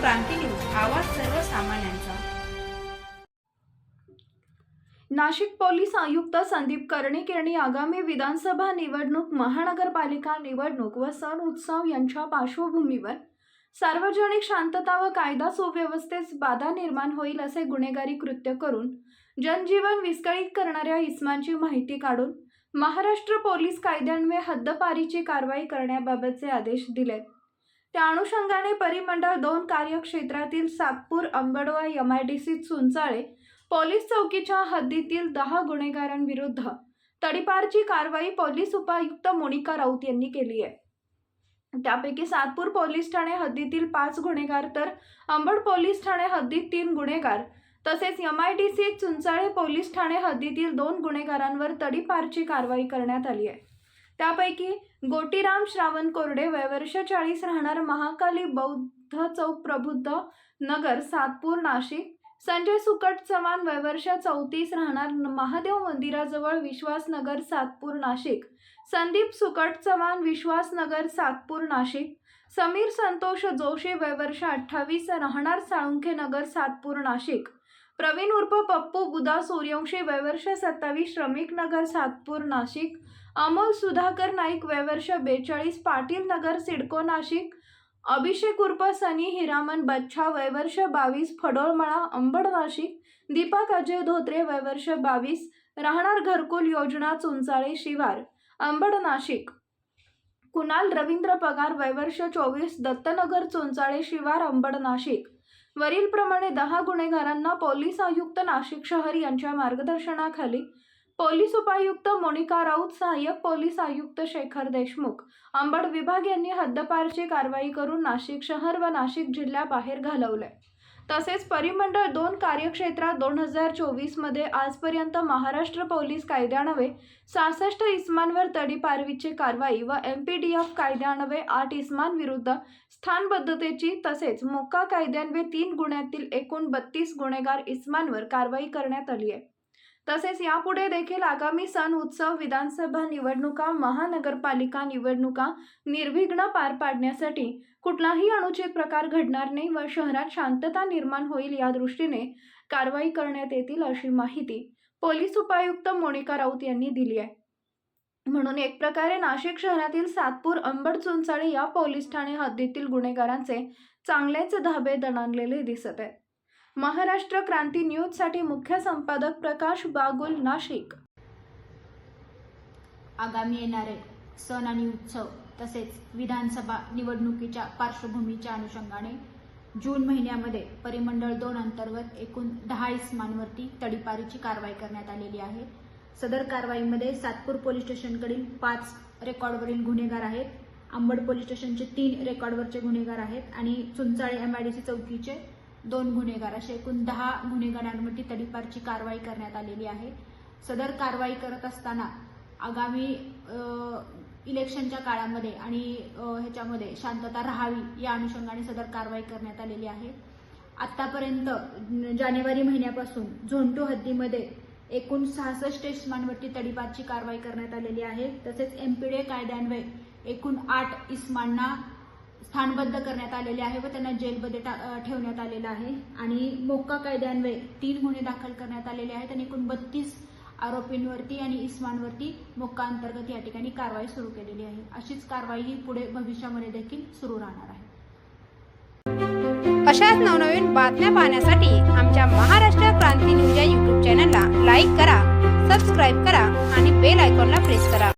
क्रांती news आवाज सर्वसामान्यांचा. Nashik police आयुक्त संदीप कर्णिक यांनी आगामी विधानसभा निवडणूक महानगरपालिका निवडणूक व सण उत्सव यांच्या पार्श्वभूमीवर सार्वजनिक शांतता व कायदा सुव्यवस्थेस बाधा निर्माण होईल असे गुन्हेगारी कृत्य करून जनजीवन विस्कळीत करणाऱ्या इस्मांची माहिती काढून महाराष्ट्र पोलीस कायद्यान्वये हद्दपारीची कारवाई करण्याबाबतचे आदेश दिलेत. त्या अनुषंगाने परिमंडळ दोन कार्यक्षेत्रातील Satpur अंबडवा M I D C Chunchale police चौकीच्या हद्दीतील दहा गुन्हेगारांविरुद्ध तडीपारची कारवाई पोलीस उपायुक्त मोनिका राऊत यांनी केली आहे. त्यापैकी सातपूर पोलीस ठाणे हद्दीतील पाच गुन्हेगार तर अंबड पोलीस ठाणे हद्दीत तीन गुन्हेगार तसेच M I D C Chunchale police Thane हद्दीतील दोन गुन्हेगारांवर तडीपारची कारवाई करण्यात आली आहे. त्यापैकी गोटीराम श्रावण कोरडे वयवर्ष चाळीस राहणार महाकाली बौद्ध चौक प्रबुद्ध नगर सातपूर नाशिक. संजय सुकट चव्हाण वयवर्ष चौतीस राहणार महादेव मंदिराजवळ विश्वासनगर सातपूर नाशिक. संदीप सुकट चव्हाण विश्वासनगर सातपूर नाशिक. समीर संतोष जोशी वयवर्ष अठ्ठावीस राहणार साळुंखे नगर सातपूर नाशिक. प्रवीण उर्फ पप्पू बुधा सूर्यवंशी वयवर्ष सत्तावीस श्रमिक नगर सातपूर नाशिक. अमोल सुधाकर नाईक वयवर्ष बेचाळीस पाटील नगर सिडको नाशिक. अभिषेक उर्फ सनी हिरामन बच्छा वयवर्ष बावीस फडोळमळा अंबड नाशिक. दीपक अजय धोत्रे वयवर्ष बावीस. राहणार घरकुल योजना चुंचाळे शिवार. अंबड नाशिक. कुणाल रवींद्र पगार वयवर्ष चोवीस. दत्तनगर चुंचाळे शिवार अंबड नाशिक. वरीलप्रमाणे दहा गुन्हेगारांना पोलीस आयुक्त नाशिक शहर यांच्या मार्गदर्शनाखाली पोलीस उपायुक्त मोनिका राऊत सहाय्यक पोलीस आयुक्त शेखर देशमुख अंबड विभाग यांनी हद्दपारची कारवाई करून नाशिक शहर व नाशिक जिल्ह्याबाहेर घालवले तसेच परिमंडळ दोन कार्यक्षेत्रात दोन हजार चोवीसमध्ये आजपर्यंत महाराष्ट्र पोलीस कायद्यानवे सहासष्ट इस्मांवर तडीपारवीची कारवाई व एम पी डी एफ कायद्यानवे आठ इस्मांविरुद्ध स्थानबद्धतेची तसेच मोक्का कायद्यान्वे तीन गुन्ह्यातील एकूण बत्तीस गुन्हेगार इस्मांवर कारवाई करण्यात आली आहे. तसेच यापुढे देखील आगामी सण उत्सव विधानसभा निवडणुका महानगरपालिका निवडणुका निर्विघ्न पार पाडण्यासाठी कुठलाही अनुचित प्रकार घडणार नाही व शहरात शांतता निर्माण होईल या दृष्टीने कारवाई करण्यात येतील अशी माहिती पोलीस उपायुक्त मोनिका राऊत यांनी दिली आहे. म्हणून एक प्रकारे नाशिक शहरातील सातपूर अंबड चुंचाळी या पोलीस ठाणे हद्दीतील गुन्हेगारांचे चांगलेच धाबे दणाणलेले दिसत आहेत. महाराष्ट्र क्रांती न्यूजसाठी मुख्य संपादक प्रकाश बागुल नाशिक. आगामी येणारे सण आणि उत्सव तसेच विधानसभा निवडणुकीच्या पार्श्वभूमीच्या अनुषंगाने जून महिन्यामध्ये परिमंडळ दोन अंतर्गत एकूण दहा इस्मांवरती तडीपारीची कारवाई करण्यात आलेली आहे. सदर कारवाईमध्ये सातपूर पोलीस स्टेशनकडील पाच रेकॉर्डवरील गुन्हेगार आहेत. अंबड पोलीस स्टेशनचे तीन रेकॉर्डवरचे गुन्हेगार आहेत आणि चुंचाळे एमआयडीसी चौकीचे दोन गुन्हेगार असे एकूण दहा गुन्हेगारांवरती तडीपारची कारवाई करण्यात आलेली आहे. सदर कारवाई करत असताना आगामी इलेक्शनच्या काळामध्ये आणि ह्याच्यामध्ये शांतता राहावी या अनुषंगाने सदर कारवाई करण्यात आलेली आहे. आतापर्यंत जानेवारी महिन्यापासून झोंटू हद्दीमध्ये एकूण सहासष्ट इस्मांवरती तडीपारची कारवाई करण्यात आलेली आहे. तसेच एमपीडे कायद्यान्वये एकूण आठ इस्मांना स्थानबद्ध करण्यात आलेले आहे व त्यांना जेलमध्ये ठेवण्यात आलेलं आहे. आणि मोक्का कायद्यान्वये तीन गुन्हे दाखल करण्यात आलेले आहेत आणि एकूण बत्तीस आरोपींवरती आणि इस्मांवरती मोक्का अंतर्गत या ठिकाणी कारवाई सुरू केलेली आहे. अशीच कारवाई ही पुढे भविष्यामध्ये देखील सुरू राहणार आहे. अशाच नवनवीन बातम्या पाहण्यासाठी आमच्या महाराष्ट्र क्रांती न्यूज या युट्यूब चॅनलला लाईक करा सबस्क्राईब करा आणि बेल आयकॉनला प्रेस करा.